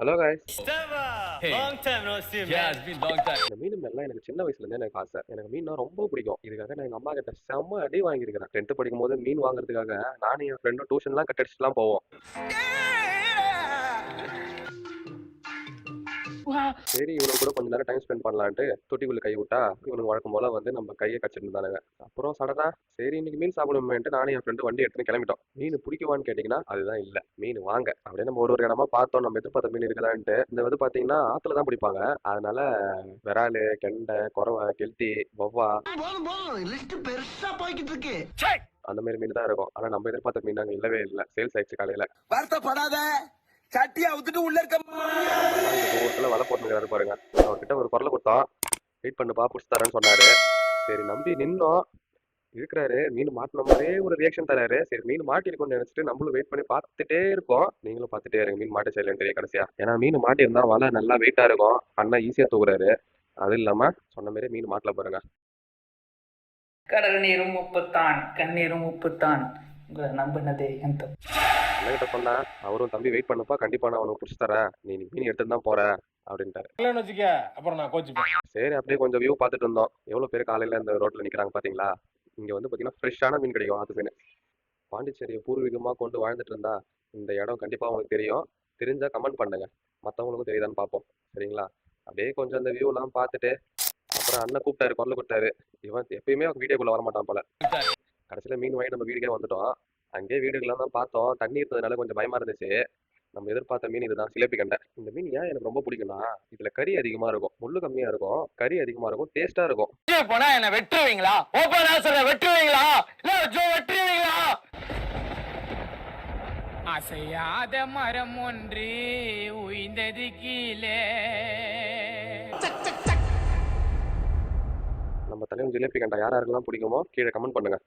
Hello guys Hey. Long time no see, Yeah, man. it's been long time. இந்த மீன் மேலாம் எனக்கு சின்ன வயசுல இருந்தே எனக்கு ஆசை எனக்கு மீன்னா ரொம்ப பிடிக்கும் இதுக்காக நான் எங்க அம்மா கிட்ட செம்ம அடி வாங்கியிருக்கிறேன் டென்த் படிக்கும் போது மீன் வாங்குறதுக்காக நானும் என் ஃப்ரெண்டும் டியூஷன்லாம் கட் அடிச்சுட்டுலாம் போவோம் சரி இவனுக்கு கூட கொஞ்ச நேரம் டைம் ஸ்பெண்ட் பண்ணலான்ட்டு தொட்டிக்குள்ள கை விட்டா இவனுக்கு வழக்கம் போல வந்து நம்ம கையை கச்சிட்டு இருந்தானுங்க அப்புறம் சடனா சரி இன்னைக்கு மீன் சாப்பிடுமேன்ட்டு நானும் என் ஃப்ரெண்டு வண்டி எடுத்துன்னு கிளம்பிட்டோம். மீன் பிடிக்குவான்னு கேட்டிங்கன்னா அதுதான் இல்ல. மீன் வாங்க. அப்படியே நம்ம ஒரு ஒரு இடமா பார்த்தோம். நம்ம எதிர்பார்த்த மீன் இருக்குதான்ட்டு. இந்த வந்து பாத்தீங்கன்னா ஆத்துல தான் பிடிப்பாங்க. அதனால விராலு கெண்டை குறவை கெளுத்தி வவ்வா. பெருசா போய்கிட்டு இருக்கு. அந்த மாதிரி மீன் தான் இருக்கும். ஆனா நம்ம எதிர்பார்த்த மீன் அங்க இல்லவே இல்லை. சேல்ஸ் ஆயிடுச்சு காலையில. வருத்தப்படாத. சட்டியா விட்டுட்டு உள்ள இருக்க இடத்துல வலை போட்டுருக்காரு பாருங்க. அவர்கிட்ட ஒரு குரலை கொடுத்தோம் வெயிட் பண்ணுப்பா பிடிச்சி தரேன்னு சொன்னாரு. சரி நம்பி நின்னோம். இருக்கிறாரு மீன் மாட்டின மாதிரியே ஒரு ரியாக்ஷன் தராரு சரி மீன் மாட்டிருக்கும்னு நினைச்சிட்டு நம்மளும் வெயிட் பண்ணி பார்த்துட்டே இருக்கோம். நீங்களும் பார்த்துட்டே இருங்க. மீன் மாட்ட செய்யலன்னு தெரியும் கடைசியா. ஏன்னா மீன் மாட்டியிருந்தா வலை நல்லா வெயிட்டா இருக்கும். அண்ணா ஈஸியா தூக்குறாரு. அது இல்லாம சொன்ன மாதிரி மீன் மாட்டல பாருங்க. கடல் நீரும் உப்புத்தான். கண்ணீரும் உப்புத்தான். உங்களை நம்பினதே என் தப்பு அண்ணன்கிட்ட சொன்னேன் அவரும் தம்பி வெயிட் பண்ணப்பா கண்டிப்பா நான் உனக்கு பிடிச்சி தரேன். நீ இன்னைக்கு மீன் எடுத்துட்டு தான் போற அப்படின்ட்டாரு. இல்லைன்னு வச்சுக்க அப்புறம் நான் கோச்சுப்பேன். சரி அப்படியே கொஞ்சம் வியூ பார்த்துட்டு இருந்தோம். எவ்வளவு பேர் காலையில இந்த ரோட்ல நிக்கிறாங்க பாத்தீங்களா? இங்க வந்து பாத்தீங்கன்னா ஃப்ரெஷ்ஷான மீன் கிடைக்கும் ஆத்து மீன். பாண்டிச்சேரியை பூர்வீகமா கொண்டு வாழ்ந்துட்டு இருந்தா இந்த இடம் கண்டிப்பா உங்களுக்கு தெரியும். தெரிஞ்சா கமெண்ட் பண்ணுங்க. மத்தவங்களுக்கும் தெரியுதான்னு பார்ப்போம். சரிங்களா? அப்படியே கொஞ்சம் அந்த வியூ எல்லாம் பார்த்துட்டு அப்புறம் அண்ணன் கூப்பிட்டாரு குரல் கொடுத்தாரு. இவன் எப்பயுமே வீடியோக்குள்ள வர மாட்டான் போல கடைசியில மீன் வாங்கி நம்ம வீடுக்கே வந்துட்டோம். அங்கேயே வீடுகள்லாம் தான் பார்த்தோம். தண்ணி இருந்ததுனால கொஞ்சம் பயமா இருந்துச்சு. நம்ம எதிர்பார்த்த மீன் இதுதான். சிலேபி கண்டை இந்த மீன் ஏன் எனக்கு ரொம்ப பிடிக்கும்னா இதுல கறி அதிகமா இருக்கும். முள்ளு கம்மியா இருக்கும். கறி அதிகமா இருக்கும். டேஸ்டா இருக்கும். போனா என்ன வெட்டுவீங்களா? ஓப்பனா சொல்ற வெட்டுவீங்களா? இல்ல ஜோ வெட்டுவீங்களா? அசையாத மரம் ஒன்று உய்ந்தது கீழே. நம்ம தலைவன் ஜிலேபி கண்டா யார் யாருக்கெல்லாம் பிடிக்குமோ கீழே கமெண்ட் பண்ணுங்க.